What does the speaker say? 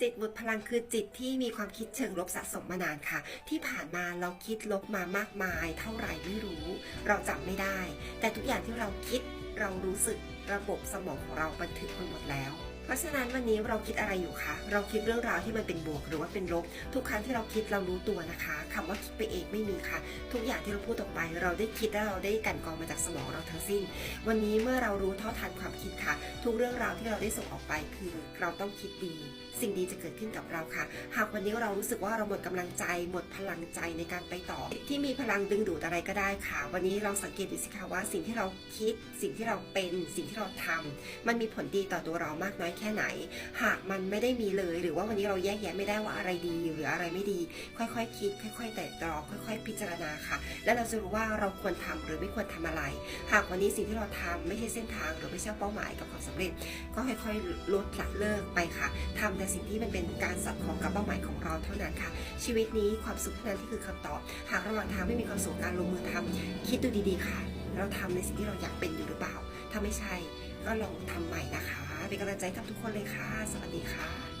จิตหมดพลังคือจิตที่มีความคิดเชิงลบสะสมมานานค่ะ ที่ผ่านมาเราคิดลบมามากมาย เท่าไหร่ไม่รู้ เราจำไม่ได้ แต่ทุกอย่างที่เราคิดเรารู้สึกระบบสมองของเราบันทึกไว้หมดแล้ว เพราะฉะนั้นวันนี้เราคิดอะไรอยู่คะ เราคิดเรื่องราวที่มันเป็นบวกหรือว่าเป็นลบ ทุกครั้งที่เราคิดเรารู้ตัวนะคะคำว่าคิดไปเองไม่มีค่ะ ทุกอย่างที่เราพูดออกไป เราได้คิดและเราได้กันกองมาจากสมองเราทั้งสิ้น วันนี้เมื่อเรารู้เท่าทันความคิดค่ะ ทุกเรื่องราวที่เราได้ส่งออกไปคือเราต้องคิดดี สิ่งดีจะเกิดขึ้นกับเราค่ะ หากวันนี้เรารู้สึกว่าเราหมดกำลังใจ หมดพลังใจในการไปต่อ ที่มีพลังดึงดูดอะไรก็ได้ค่ะ วันนี้ลองสังเกตดูสิคะว่าสิ่งที่เราคิด สิ่งที่เราเป็น สิ่งที่เราทำมันมีผลดีต่อตัวเรามากน้อยแค่ไหน หากมันไม่ได้มีเลย หรือว่าวันนี้เราแยกแยะไม่ได้ว่าอะไรดีหรืออะไรไม่ดี ค่อยๆคิด ค่อยๆแต่ตรองค่อย ๆ พิจารณาค่ะ แล้วเราจะรู้ว่าเราควรทำหรือไม่ควรทำอะไร หากวันนี้สิ่งที่เราทำไม่ใช่เส้นทางหรือไม่ใช่เป้าหมายกับความสำเร็จ ก็ค่อยๆลดละเลิกไปค่ะทำแต่สิ่งที่มันเป็นการสอดคล้องกับเป้าหมายของเราเท่านั้นค่ะ ชีวิตนี้ความสุขเท่านั้นที่คือคำตอบ หากระหว่างทางไม่มีความสุขการลงมือทำคิดดูดีๆค่ะ เราทำในสิ่งที่เราอยากเป็นอยู่หรือเปล่า ถ้าไม่ใช่ก็ลองทำใหม่นะคะ เป็นกำลังใจกับทุกคนเลยค่ะ สวัสดีค่ะ